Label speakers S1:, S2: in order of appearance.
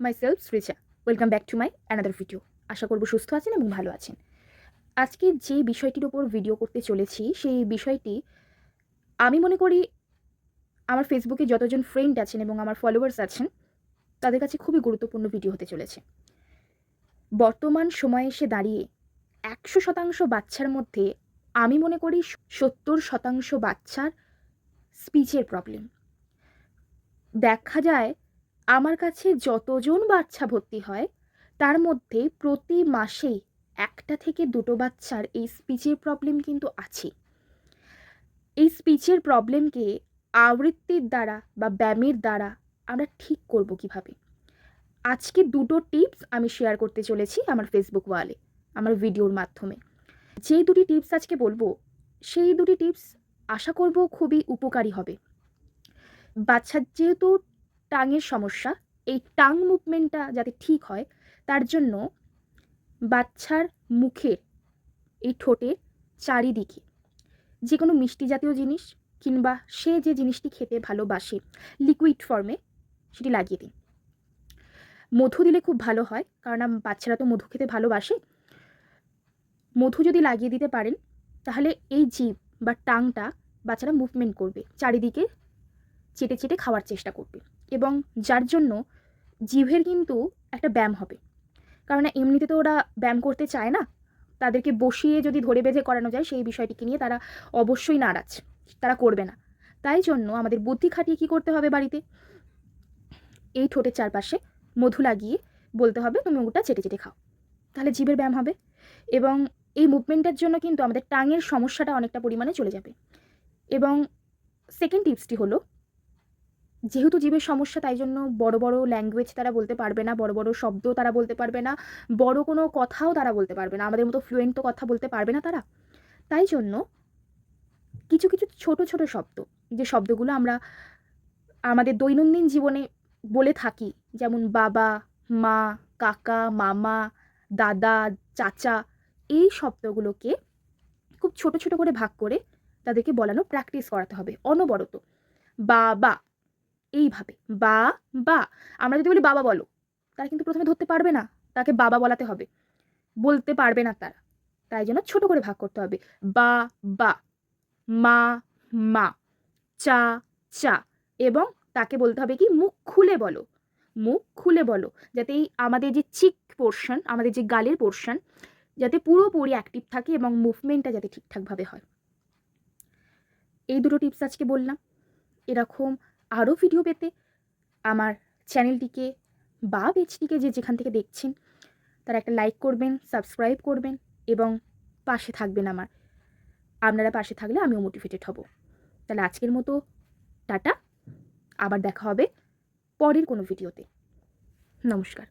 S1: Myself Sreeja welcome back to my another video আশা করব সুস্থ আছেন এবং ভালো আছেন। আজকে যে বিষয়টির ওপর ভিডিও করতে চলেছি, সেই বিষয়টি আমি মনে করি আমার ফেসবুকে যতজন ফ্রেন্ড আছেন এবং আমার ফলোয়ার্স আছেন, তাদের কাছে খুবই গুরুত্বপূর্ণ ভিডিও হতে চলেছে। বর্তমান সময়ে এসে দাঁড়িয়ে একশো শতাংশ বাচ্চার মধ্যে আমি মনে করি সত্তর শতাংশ বাচ্চার স্পিচের প্রবলেম দেখা যায় আমার কাছে যতজন বাচ্চা ভর্তি হয়, তার মধ্যে প্রতি মাসেই একটা থেকে দুটো বাচ্চার এই স্পিচের প্রবলেম কিন্তু আছে। এই স্পিচের প্রবলেমকে আবৃত্তির দ্বারা বা ব্যায়ামের দ্বারা আমরা ঠিক করব কীভাবে? আজকে দুটো টিপস আমি শেয়ার করতে চলেছি আমার ফেসবুক ওয়ালে আমার ভিডিওর মাধ্যমে। যে দুটি টিপস আজকে বলব, সেই দুটি টিপস আশা করব খুবই উপকারী হবে। বাচ্চার যেহেতু টাঙের সমস্যা। এই টাং মুভমেন্টটা যাতে ঠিক হয়, তার জন্য বাচ্চার মুখের এই ঠোঁটের চারিদিকে যে কোনো মিষ্টি জাতীয় জিনিস কিংবা সে যে জিনিসটি খেতে ভালোবাসে লিকুইড ফর্মে সেটি লাগিয়ে দিন। মধু দিলে খুব ভালো হয়, কারণ বাচ্চারা তো মধু খেতে ভালোবাসে। মধু যদি লাগিয়ে দিতে পারেন, তাহলে এই জীব বা টাংটা বাচ্চারা মুভমেন্ট করবে, চারিদিকে চেটে চেটে খাওয়ার চেষ্টা করবে। এবং যার জন্য জিভের কিন্তু একটা ব্যায়াম হবে। কারণ এমনিতে তো ওরা ব্যায়াম করতে চায় না, তাদেরকে বসিয়ে যদি ধরে বেঁধে করানো যায়, সেই বিষয়টিকে নিয়ে তারা অবশ্যই নারাজ। তারা করবে না। তাই জন্য আমাদের বুদ্ধি খাটিয়ে কী করতে হবে বাড়িতে? এই ঠোঁটের চারপাশে মধু লাগিয়ে বলতে হবে, তুমি ওটা চেটে চেটে খাও। তাহলে জীবের ব্যায়াম হবে। এবং এই মুভমেন্টের জন্য কিন্তু আমাদের টাঙের সমস্যাটা অনেকটা পরিমাণে চলে যাবে। এবং সেকেন্ড টিপসটি হলো যেহেতু জীবের সমস্যা, তাই জন্য বড় বড় ল্যাঙ্গুয়েজ তারা বলতে পারবে না, বড় বড় শব্দ তারা বলতে পারবে না, বড় কোনো কথাও তারা বলতে পারবে না, আমাদের মতো ফ্লুয়েন্ট তো কথা বলতে পারবে না তারা। তাই জন্য কিছু কিছু ছোট ছোট শব্দ, যে শব্দগুলো আমরা আমাদের দৈনন্দিন জীবনে বলে থাকি, যেমন বাবা, মা, কাকা, মামা, দাদা, চাচা, এই শব্দগুলোকে খুব ছোট ছোট করে ভাগ করে তাদেরকে বলানো প্র্যাকটিস করাতে হবে, অনবরত। বাবা এইভাবে, বা বা। আমরা যদি বলি বাবা বলো, তারা কিন্তু প্রথমে ধরতে পারবে না, তাকে বাবা বলাতে হবে। বলতে পারবে না তারা, তাই জন্য ছোট করে ভাগ করতে হবে। বা বা, মা মা, চা চা, এবং তাকে বলতে হবে কি, মুখ খুলে বলো, মুখ খুলে বলো, যাতে এই আমাদের যে চিক পোর্শন আমাদের যে গালের পোর্শন যাতে পুরোপুরি অ্যাক্টিভ থাকে এবং মুভমেন্টটা যাতে ঠিকঠাকভাবে হয়। এই দুটো টিপস আজকে বললাম। এরকম আরও ভিডিও পেতে আমার চ্যানেলটিকে বা পেজটিকে যে যেখান থেকে দেখছেন, তারা একটা লাইক করবেন সাবস্ক্রাইব করবেন এবং পাশে থাকবেন আমার। আপনারা পাশে থাকলে আমিও মোটিভেটেড হব। তাহলে আজকের মতো টাটা। আবার দেখা হবে পরের কোনো ভিডিওতে নমস্কার।